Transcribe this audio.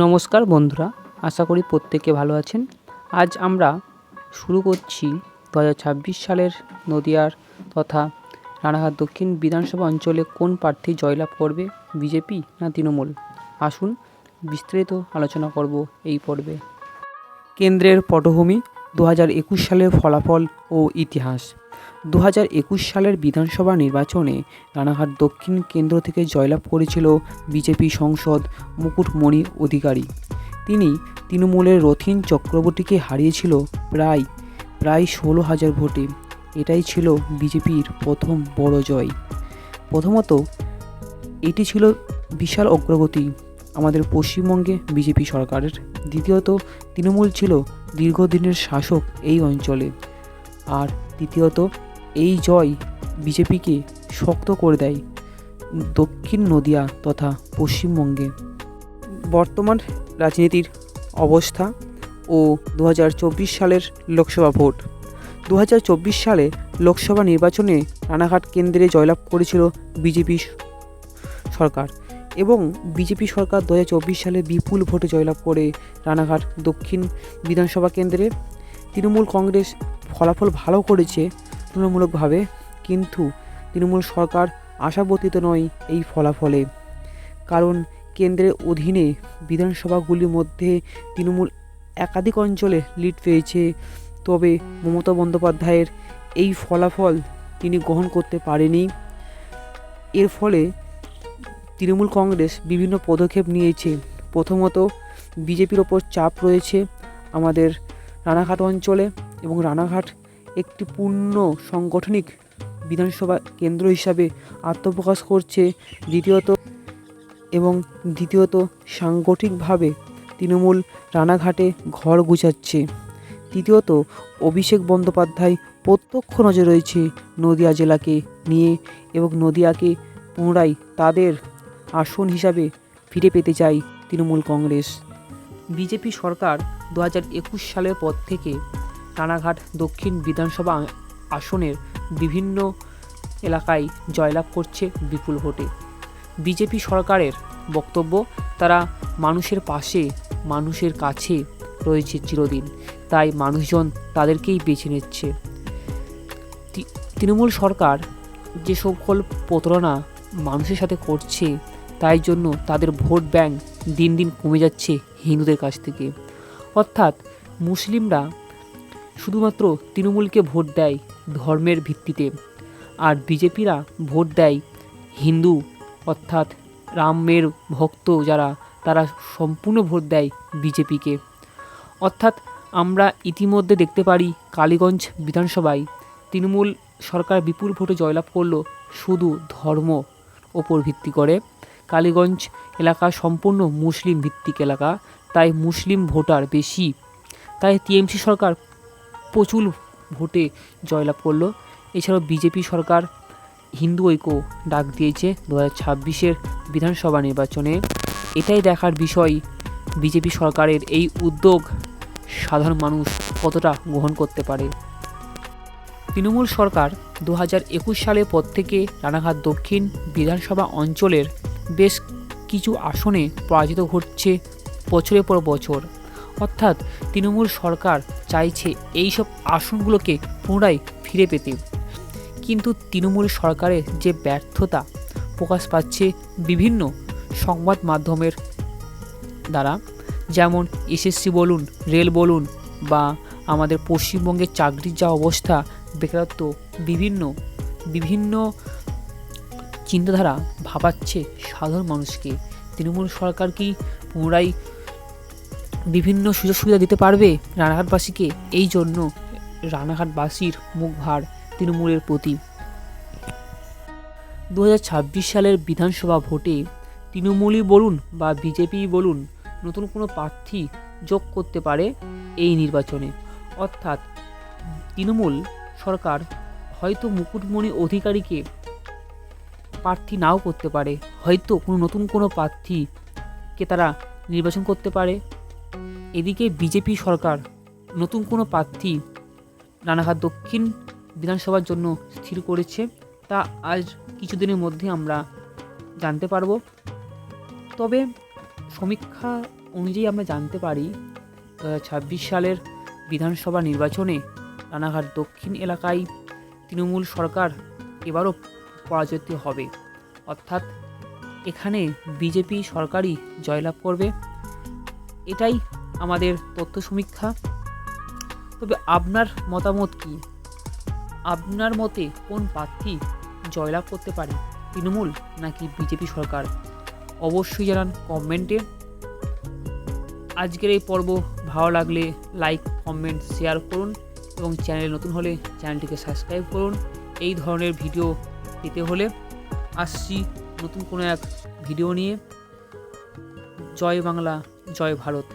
নমস্কার বন্ধুরা, আশা করি প্রত্যেকে ভালো আছেন। আজ আমরা শুরু করছি দু হাজার ছাব্বিশ সালের নদিয়ার তথা রানাঘাট দক্ষিণ বিধানসভা অঞ্চলে কোন প্রার্থী জয়লাভ করবে, বিজেপি না তৃণমূল? আসুন বিস্তারিত আলোচনা করব এই পর্বে। কেন্দ্রের পটভূমি দু হাজার একুশ সালের ফলাফল ও ইতিহাস। দু হাজার একুশ সালের বিধানসভা নির্বাচনে রানাঘাট দক্ষিণ কেন্দ্র থেকে জয়লাভ করেছিল বিজেপি সংসদ মুকুটমণি অধিকারী। তিনি তৃণমূলের রথিন চক্রবর্তীকে হারিয়েছিল প্রায় প্রায় ষোলো হাজার ভোটে। এটাই ছিল বিজেপির প্রথম বড় জয়। প্রথমত, এটি ছিল বিশাল অগ্রগতি। আমাদের পশ্চিমবঙ্গে বিজেপি সরকারের। দ্বিতীয়ত, তৃণমূল ছিল দীর্ঘদিনের শাসক এই অঞ্চলে। আর তৃতীয়ত, এই জয় বিজেপিকে শক্ত করে দেয় দক্ষিণ নদিয়া তথা পশ্চিমবঙ্গে। বর্তমান রাজনীতির অবস্থা ও দু হাজার চব্বিশ সালের লোকসভা ভোট। দু হাজার চব্বিশ সালে লোকসভা নির্বাচনে রানাঘাট কেন্দ্রে জয়লাভ করেছিল বিজেপি সরকার। এবং বিজেপি সরকার দু হাজার চব্বিশ সালে বিপুল ভোটে জয়লাভ করে রানাঘাট দক্ষিণ বিধানসভা কেন্দ্রে। তৃণমূল কংগ্রেস ফলাফল ভালো করেছে তুলনামূলকভাবে, কিন্তু তৃণমূল সরকার আশাবর্তিত নয় এই ফলাফলে। কারণ কেন্দ্রের অধীনে বিধানসভাগুলির মধ্যে তৃণমূল একাধিক অঞ্চলে লিড পেয়েছে, তবে মমতা বন্দ্যোপাধ্যায়ের এই ফলাফল তিনি গ্রহণ করতে পারেনি। এর ফলে তৃণমূল কংগ্রেস বিভিন্ন পদক্ষেপ নিয়েছে। প্রথমত, বিজেপির ওপর চাপ রয়েছে আমাদের রানাঘাট অঞ্চলে এবং রানাঘাট একটি পূর্ণ সাংগঠনিক বিধানসভা কেন্দ্র হিসাবে আত্মপ্রকাশ করছে। দ্বিতীয়ত এবং দ্বিতীয়ত, সাংগঠনিকভাবে তৃণমূল রানাঘাটে ঘর গুছাচ্ছে। তৃতীয়ত, অভিষেক বন্দ্যোপাধ্যায় প্রত্যক্ষ নজর রয়েছে নদিয়া জেলাকে নিয়ে এবং নদিয়াকে পুনরায় তাদের আসন হিসাবে ফিরে পেতে চায় তৃণমূল কংগ্রেস। বিজেপি সরকার দু হাজার একুশ সালের পর থেকে রানাঘাট দক্ষিণ বিধানসভা আসনের বিভিন্ন এলাকায় জয়লাভ করছে বিপুল ভোটে। বিজেপি সরকারের বক্তব্য, তারা মানুষের পাশে, মানুষের কাছে রয়েছে চিরদিন। তাই মানুষজন তাদেরকেই বেছে নিচ্ছে। তৃণমূল সরকার যে সকল প্রতারণা মানুষের সাথে করছে তাই জন্য তাদের ভোট ব্যাংক দিন দিন কমে যাচ্ছে হিন্দুদের কাছ থেকে। অর্থাৎ মুসলিমরা শুধুমাত্র তৃণমূলকে ভোট দেয় ধর্মের ভিত্তিতে, আর বিজেপিরা ভোট দেয় হিন্দু, অর্থাৎ রামের ভক্ত যারা, তারা সম্পূর্ণ ভোট দেয় বিজেপিকে। অর্থাৎ আমরা ইতিমধ্যে দেখতে পারি কালীগঞ্জ বিধানসভায় তৃণমূল সরকার বিপুল ভোটে জয়লাভ করল শুধু ধর্ম ওপর ভিত্তি করে। কালীগঞ্জ এলাকা সম্পূর্ণ মুসলিম ভিত্তিক এলাকা, তাই মুসলিম ভোটার বেশি। তাই টিএমসি সরকার প্রচুর ভোটে জয়লাভ করল। এছাড়াও বিজেপি সরকার হিন্দু ঐক্য ডাক দিয়েছে দু হাজার বিধানসভা নির্বাচনে। এটাই দেখার বিষয়, বিজেপি সরকারের এই উদ্যোগ সাধারণ মানুষ কতটা গ্রহণ করতে পারে। তৃণমূল সরকার দু হাজার একুশ সালের পর থেকে রানাঘাট দক্ষিণ বিধানসভা অঞ্চলের বেশ কিছু আসনে পরাজিত ঘটছে বছরের পর বছর। অর্থাৎ তৃণমূল সরকার চাইছে এই সব আসনগুলোকে পুনরায় ফিরে পেতে। কিন্তু তৃণমূল সরকারের যে ব্যর্থতা প্রকাশ পাচ্ছে বিভিন্ন সংবাদ মাধ্যমের দ্বারা, যেমন এসএসসি বলুন, রেল বলুন বা আমাদের পশ্চিমবঙ্গের চাকরির যা অবস্থা, বেকারত্ব, বিভিন্ন বিভিন্ন চিন্তাধারা ভাবাচ্ছে সাধারণ মানুষকে। তৃণমূল সরকার কি পুনরায় বিভিন্ন সুযোগ সুবিধা দিতে পারবে রানাঘাটবাসীকে? এই জন্য রানাঘাটবাসীর মুখ ভার তৃণমূলের প্রতি। দু হাজার ছাব্বিশ সালের বিধানসভা ভোটে তৃণমূলই বলুন বা বিজেপি বলুন নতুন কোনো প্রার্থী যোগ করতে পারে এই নির্বাচনে। অর্থাৎ তৃণমূল সরকার হয়তো মুকুটমণি অধিকারীকে প্রার্থী নাও করতে পারে। হয়তো কোনো নতুন কোনো প্রার্থীকে তারা নির্বাচন করতে পারে। এদিকে বিজেপি সরকার নতুন কোনো প্রার্থী রানাঘাট দক্ষিণ বিধানসভার জন্য স্থির করেছে। তা আজ কিছুদিনের মধ্যে আমরা জানতে পারব। তবে সমীক্ষা অনুযায়ী আমরা জানতে পারি ছাব্বিশ সালের বিধানসভা নির্বাচনে রানাঘাট দক্ষিণ এলাকায় তৃণমূল সরকার এবারও পরাজিত হবে। অর্থাৎ এখানে বিজেপি সরকারই জয়লাভ করবে। এটাই আমাদের তথ্য সমীক্ষা। তবে আপনার মতামত কি? আপনার মতে কোন প্রার্থী জয়লাভ করতে পারে, তৃণমূল নাকি বিজেপি সরকার? অবশ্যই জানান কমেন্টে। আজকের এই পর্ব ভালো লাগলে লাইক, কমেন্ট, শেয়ার করুন এবং চ্যানেলে নতুন হলে চ্যানেলটিকে সাবস্ক্রাইব করুন। এই ধরনের ভিডিও পেতে হলে আসছি নতুন কোনো এক ভিডিও নিয়ে। জয় বাংলা জয় ভারত।